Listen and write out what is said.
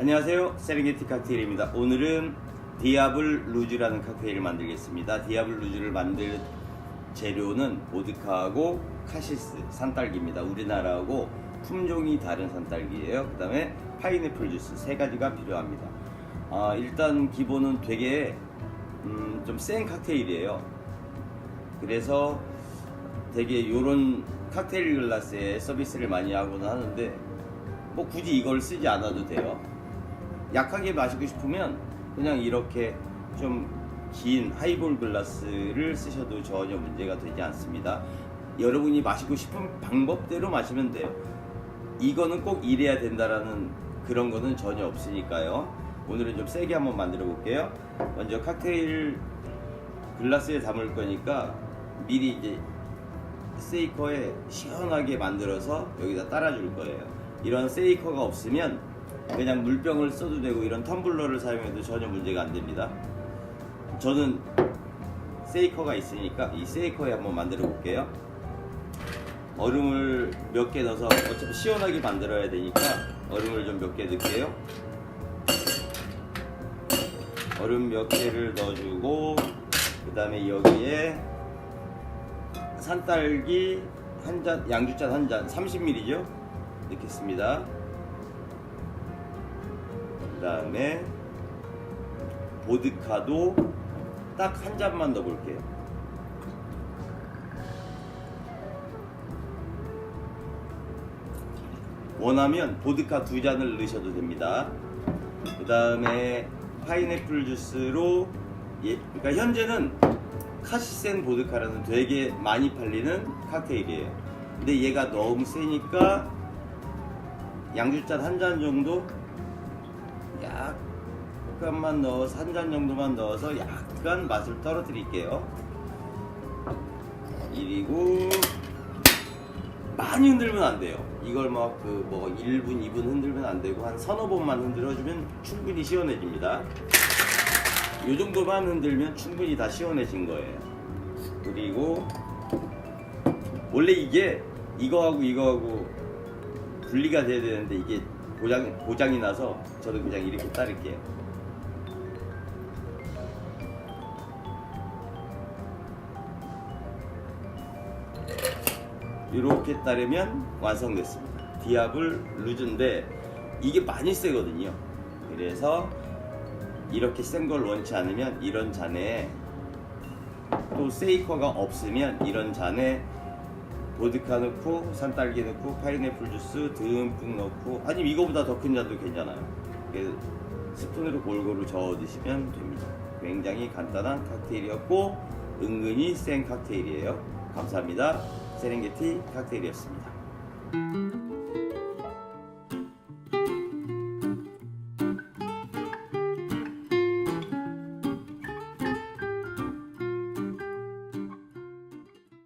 안녕하세요. 세렝게티 칵테일입니다. 오늘은 디아블 루즈라는 칵테일을 만들겠습니다. 디아블 루즈를 만들 재료는 보드카하고 카시스, 산딸기입니다. 우리나라하고 품종이 다른 산딸기예요. 그 다음에 파인애플 주스 세 가지가 필요합니다. 아, 일단 기본은 되게 음, 좀센 칵테일이에요. 그래서 되게 요런 칵테일 글라스에 서비스를 많이 하곤 하는데 뭐 굳이 이걸 쓰지 않아도 돼요. 약하게 마시고 싶으면 그냥 이렇게 좀 긴 하이볼 글라스를 쓰셔도 전혀 문제가 되지 않습니다. 여러분이 마시고 싶은 방법대로 마시면 돼요. 이거는 꼭 이래야 된다라는 그런 거는 전혀 없으니까요. 오늘은 좀 세게 한번 만들어 볼게요. 먼저 칵테일 글라스에 담을 거니까 미리 이제 세이커에 시원하게 만들어서 여기다 따라 줄 거예요. 이런 세이커가 없으면 그냥 물병을 써도 되고 이런 텀블러를 사용해도 전혀 문제가 안 됩니다. 저는 세이커가 있으니까 이 세이커에 한번 만들어 볼게요. 얼음을 몇 개 넣어서 어차피 시원하게 만들어야 되니까 얼음을 좀 몇 개 넣을게요. 얼음 몇 개를 넣어주고 그 다음에 여기에 산딸기 한 잔, 양주잔 한 잔, 30ml죠? 넣겠습니다. 그 다음에 보드카도 딱 한 잔만 넣어볼게요. 원하면 보드카 두 잔을 넣으셔도 됩니다. 그 다음에 파인애플 주스로 예, 그러니까 현재는 카시센 보드카라는 되게 많이 팔리는 칵테일이에요. 근데 얘가 너무 세니까 양주잔 한 잔 정도 약간만 넣어서 한 잔 정도만 넣어서 약간 맛을 떨어뜨릴게요. 그리고 많이 흔들면 안 돼요. 이걸 막 그 뭐 1분, 2분 흔들면 안 되고 한 서너 번만 흔들어주면 충분히 시원해집니다. 이 정도만 흔들면 충분히 다 시원해진 거예요. 그리고 원래 이게 이거하고 이거하고 분리가 돼야 되는데 이게 고장, 고장이 나서 저도 그냥 이렇게 따를게요. 이렇게 따르면 완성됐습니다. 디아블 루즈인데 이게 많이 세거든요. 그래서 이렇게 센 걸 원치 않으면 이런 잔에 또 세이커가 없으면 이런 잔에 보드카 넣고 산딸기 넣고 파인애플 주스 듬뿍 넣고 아니면 이거보다 더 큰 잔도 괜찮아요. 스푼으로 골고루 저어 드시면 됩니다. 굉장히 간단한 칵테일이었고 은근히 센 칵테일이에요. 감사합니다. 세렝게티 칵테일이었습니다.